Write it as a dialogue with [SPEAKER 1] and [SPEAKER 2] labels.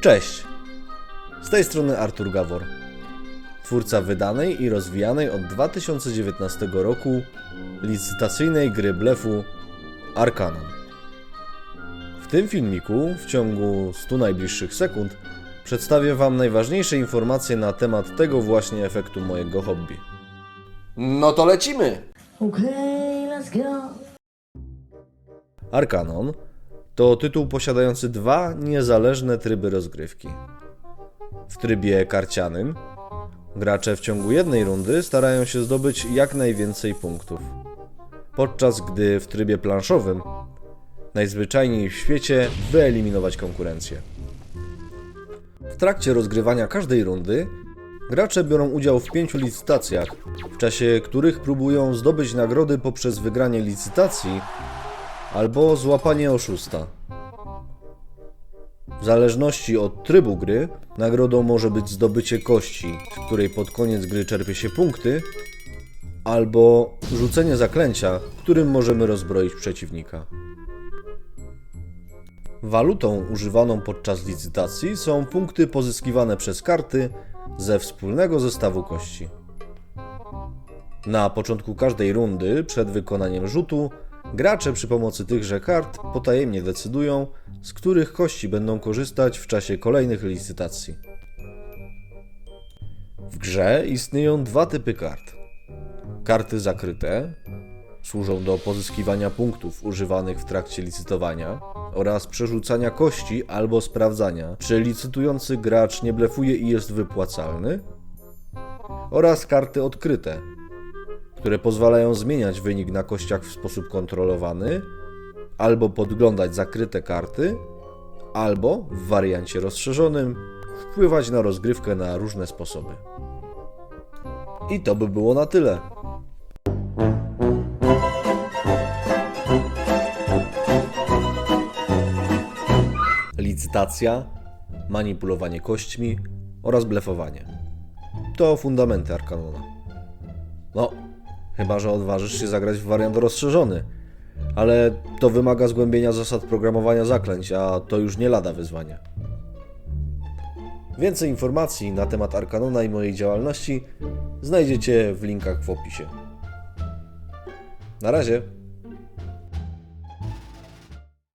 [SPEAKER 1] Cześć! Z tej strony Artur Gawor, twórca wydanej i rozwijanej od 2019 roku licytacyjnej gry blefu Arkanon. W tym filmiku, w ciągu 100 najbliższych sekund, przedstawię Wam najważniejsze informacje na temat tego właśnie efektu mojego hobby.
[SPEAKER 2] No to lecimy!
[SPEAKER 3] Okay, let's go.
[SPEAKER 1] Arkanon to tytuł posiadający dwa niezależne tryby rozgrywki. W trybie karcianym gracze w ciągu jednej rundy starają się zdobyć jak najwięcej punktów, podczas gdy w trybie planszowym najzwyczajniej w świecie wyeliminować konkurencję. W trakcie rozgrywania każdej rundy gracze biorą udział w pięciu licytacjach, w czasie których próbują zdobyć nagrody poprzez wygranie licytacji albo złapanie oszusta. W zależności od trybu gry, nagrodą może być zdobycie kości, z której pod koniec gry czerpie się punkty, albo rzucenie zaklęcia, którym możemy rozbroić przeciwnika. Walutą używaną podczas licytacji są punkty pozyskiwane przez karty ze wspólnego zestawu kości. Na początku każdej rundy, przed wykonaniem rzutu, gracze przy pomocy tychże kart potajemnie decydują, z których kości będą korzystać w czasie kolejnych licytacji. W grze istnieją dwa typy kart. Karty zakryte służą do pozyskiwania punktów używanych w trakcie licytowania oraz przerzucania kości albo sprawdzania, czy licytujący gracz nie blefuje i jest wypłacalny, oraz karty odkryte, które pozwalają zmieniać wynik na kościach w sposób kontrolowany, albo podglądać zakryte karty, albo w wariancie rozszerzonym wpływać na rozgrywkę na różne sposoby. I to by było na tyle. Licytacja, manipulowanie kośćmi oraz blefowanie. To fundamenty Arkanona. No, chyba że odważysz się zagrać w wariant rozszerzony. Ale to wymaga zgłębienia zasad programowania zaklęć, a to już nie lada wyzwanie. Więcej informacji na temat Arkanona i mojej działalności znajdziecie w linkach w opisie. Na razie.